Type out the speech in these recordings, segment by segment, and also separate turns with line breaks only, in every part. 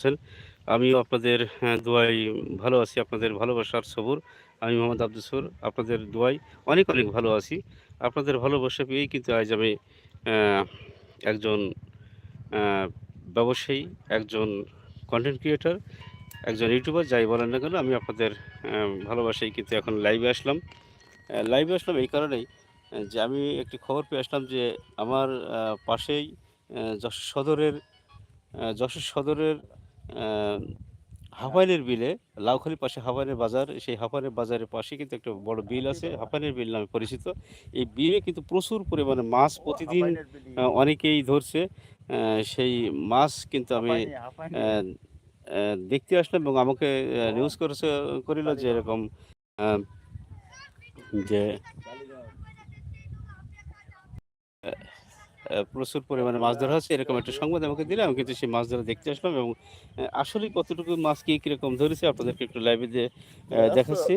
আছেন। আমিও আপনাদের হ্যাঁ, দোয়ায় ভালো আছি আপনাদের ভালোবাসার সবুর। আমি মোহাম্মদ আব্দুসুর আপনাদের দোয়ায় অনেক অনেক ভালো আছি। আপনাদের ভালোবাসা পেয়েই কিন্তু আজ আমি একজন ব্যবসায়ী একজন কন্টেন্ট ক্রিয়েটার একজন ইউটিউবার যাই বলেন না কেন আমি আপনাদের ভালোবাসাই কিন্তু এখন লাইভে আসলাম। লাইভে আসলাম এই কারণেই যে আমি একটি খবর পেয়ে আসলাম যে আমার পাশেই যশোর সদরের যশোর সদরের আহ, হাফাইনের বিলে লাউখালির পাশে হাফাইনের বাজার সেই হাফাইনের বাজারের পাশে কিন্তু একটা বড় বিল আছে। হাফাইনের বিল নামে পরিচিত। এই বিলে কিন্তু প্রচুর পরিমাণে মাছ প্রতিদিন অনেকেই ধরছে। সেই মাছ কিন্তু আমি দেখতে আসলাম এবং আমাকে নিউজ করেছে করিল যে এরকম যে প্রচুর পরিমাণে মাছ ধরা হচ্ছে। এরকম একটা সংবাদ আমাকে দিলে আমি কিন্তু সেই মাছ ধরা দেখতে আসলাম এবং আসলে কতটুকু মাছ কি কীরকম ধরেছে আপনাদেরকে একটু লাইভে দিয়ে দেখাচ্ছি।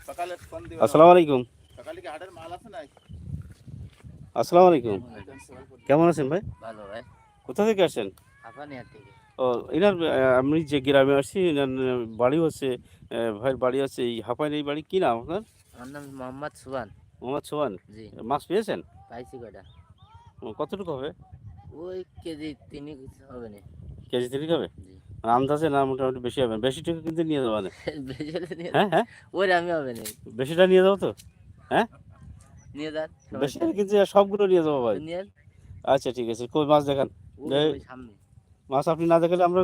আচ্ছা
আসসালামু আলাইকুম।
সকালে কি হাটের মাল আছে নাই?
আসসালামু আলাইকুম। কেমন আছেন ভাই?
ভালো ভাই।
কোথা থেকে ও এনার আমি যে গ্রামে আসছি এনার বাড়ি হচ্ছে ভাইয়ের বাড়ি আছে এই হাফাইন এই বাড়ি। কি নাম আপনার?
আমার নাম মোহাম্মদ সুবান
মোহাম্মদ সোহান
জি।
মাছ পেয়েছেন?
পাইছি কয়টা?
ও, কতটুকু হবে?
ওই কেজি তিনি হবে না।
কেজি তিরিক হবে? আন্দাজে না মোটামুটি বেশি হবে? বেশি টাকা কিন্তু নিয়ে যাব না হ্যাঁ হ্যাঁ।
ওই আমি হবে না।
বেশিটা নিয়ে যাব তো। হ্যাঁ?
নিয়ে যান।
বেশিটা কিন্তু সবগুলো নিয়ে যাব ভাই। আচ্ছা ঠিক আছে। কই মাছ দেখান? মাছ আপনি না দেখালে আমরা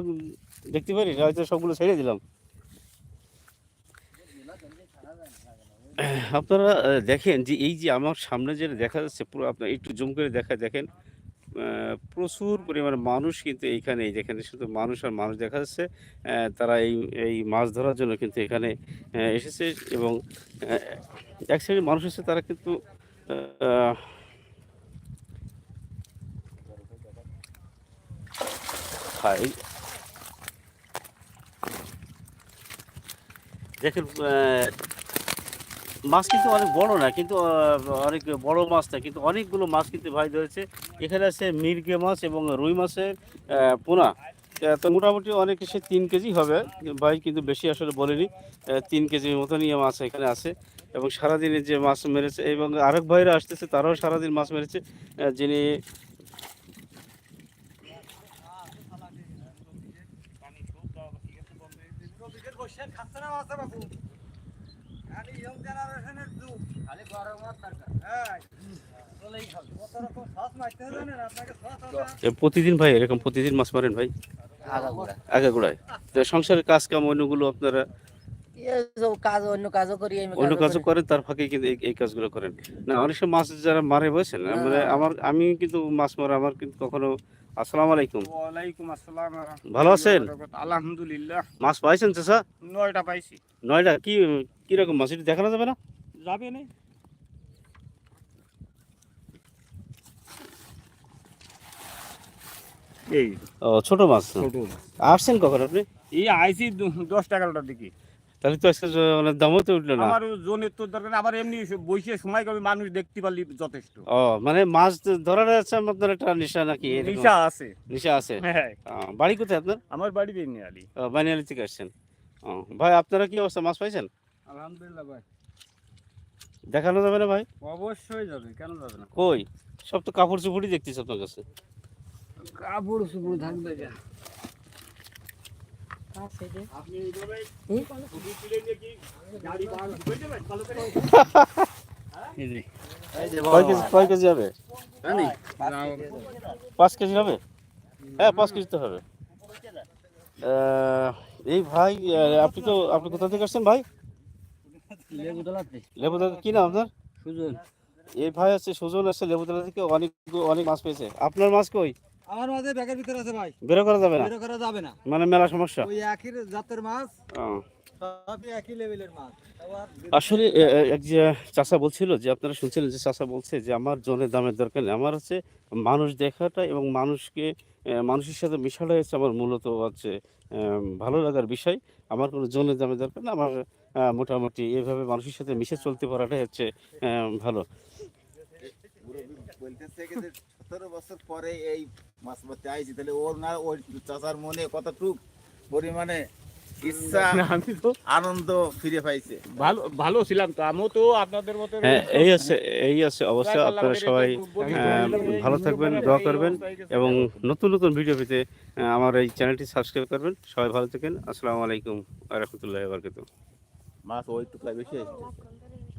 দেখতে পারি? হয়তো সবগুলো ছেড়ে দিলাম। আপনারা দেখেন যে এই যে আমার সামনে যেটা দেখা যাচ্ছে পুরো আপনার একটু জুম করে দেখা দেখেন প্রচুর পরিমাণে মানুষ কিন্তু এইখানে এই দেখেন শুধু মানুষ আর মানুষ দেখা যাচ্ছে তারা এই এই মাছ ধরার জন্য কিন্তু এখানে এসেছে এবং এক শ্রেণির মানুষ এসে তারা কিন্তু আহ, হ্যাঁ এই- দেখেন মাছ কিন্তু অনেক বড় না, কিন্তু অনেক বড় মাছ না, কিন্তু অনেকগুলো মাছ কিন্তু ভাই ধরেছে। এখানে আছে মির্গে মাছ এবং রুই মাছের পোনা। তো মোটামুটি অনেক এসে তিন কেজি হবে, ভাই কিন্তু বেশি আসলে বলেনি। তিন কেজির মতো নিয়ে মাছ এখানে আছে এবং সারাদিনে যে মাছ মেরেছে এবং আরেক ভাইরা আসতেছে, তারাও সারাদিন মাছ মেরেছে। আহ, যিনি এ, প্রতিদিন ভাই এরকম প্রতিদিন মাছ মারেন ভাই?
আগাগোড়া
আগাগোড়ায় তো সংসারের কাজ কাম অন্যগুলো আপনারা
কাজ অন্য কাজও করি
অন্য
কাজও
কাজও করেন তার ফাঁকে কিন্তু এই- এই কাজগুলো করেন। না অনেক সময় মাছ যারা মারে বলছেন মানে আমার আমি কিন্তু মাছ মারা আমার কিন্তু কখনো আসসালামু আলাইকুম।
ওয়ালাইকুম আসসালাম
ভালো আছেন?
আলহামদুলিল্লাহ।
মাছ পাইছেন চাষা
নয়টা পাইছি।
নয়টা? কি কি রকম মাছ? এটা দেখানো যাবে না?
যাবে না। এই
ও ছোট মাছ।
ছোট
আসছেন কখন আপনি?
এই আইসি দু- দশটা এগারোটার দিকে।
তাহলে তো আজকে জ- দামও তো উঠল না।
আমার জোনের তো দরকার আবার এমনি বসে সময় কবে মানুষ দেখতে পারলি যথেষ্ট।
ও মানে মাছ ধরার আছে আপনার একটা নেশা নাকি?
নিশা আছে।
নেশা আছে?
হ্যাঁ
বাড়ি কোথায় আপনার?
আমার বাড়ি বেনি আলি
ও, বানিয়ালি থেকে আসছেন। ও ভাই আপনারা কি অবস্থা? মাছ পাইছেন?
আলহামদুলিল্লাহ ভাই।
দেখানো যাবে না ভাই?
অবশ্যই যাবে কেন যাবে না?
কই? সব তো কাপড় চুপড়ই দেখতেছি আপনার কাছে।
কাপড় সুপুর থাকবে যা আপনি এইভাবে ছবি তুলে নিয়ে কি গাড়ি বার করে দেবেন ভালো করে
কয় কেজি কয় কেজি হবে? পাঁচ কেজি হবে? হ্যাঁ পাঁচ কেজি তো হবে এই ভাই আপনি তো আপনি কোথা থেকে আসছেন ভাই? লেবুতলা কি নাম আপনার?
সুজন।
এই ভাই আছে সুজন আছে লেবুতলা থেকে অনেক অনেক মাছ পেয়েছে। আপনার মাছ কই?
আমার মাঝে ব্যাগের ভিতরে আছে ভাই।
বেরো করা যাবে না?
বের করা যাবে না।
মানে মেলা সমস্যা?
ওই একই জাতের মাছ সবই একই লেভেলের মাছ।
আসলে এক যে চাষা বলছিল যে আপনারা শুনছিলেন যে চাষা বলছে যে আমার জনের দামের দরকার নেই। আমার হচ্ছে মানুষ দেখাটা এবং মানুষকে মানুষের সাথে মিশাটা হচ্ছে আমার মূলত হচ্ছে ভালো লাগার বিষয়। আমার কোনো জনের দামের দরকার না আমার মোটামুটি এভাবে মানুষের সাথে মিশে চলতে পারাটাই হচ্ছে ভালো।
বলতেছে যে
সতেরো বছর পরে এই মাছ মারতে আইছি তাহলে ওর না ওই চাচার মনে কতটুক পরিমাণে ইচ্ছা আনন্দ ফিরে পাইছে।
ভালো ভালো ছিলাম তো আমিও তো আপনাদের মতো
হ্যাঁ এই আছে এই আছে অবশ্যই আপনারা সবাই ভালো থাকবেন দোয়া করবেন এবং নতুন নতুন ভিডিও পেতে আমার এই চ্যানেলটি সাবস্ক্রাইব করবেন। সবাই ভালো থাকেন। আসসালামু আলাইকুম রহমতুল্লাহ বরকত
মাছ বেশি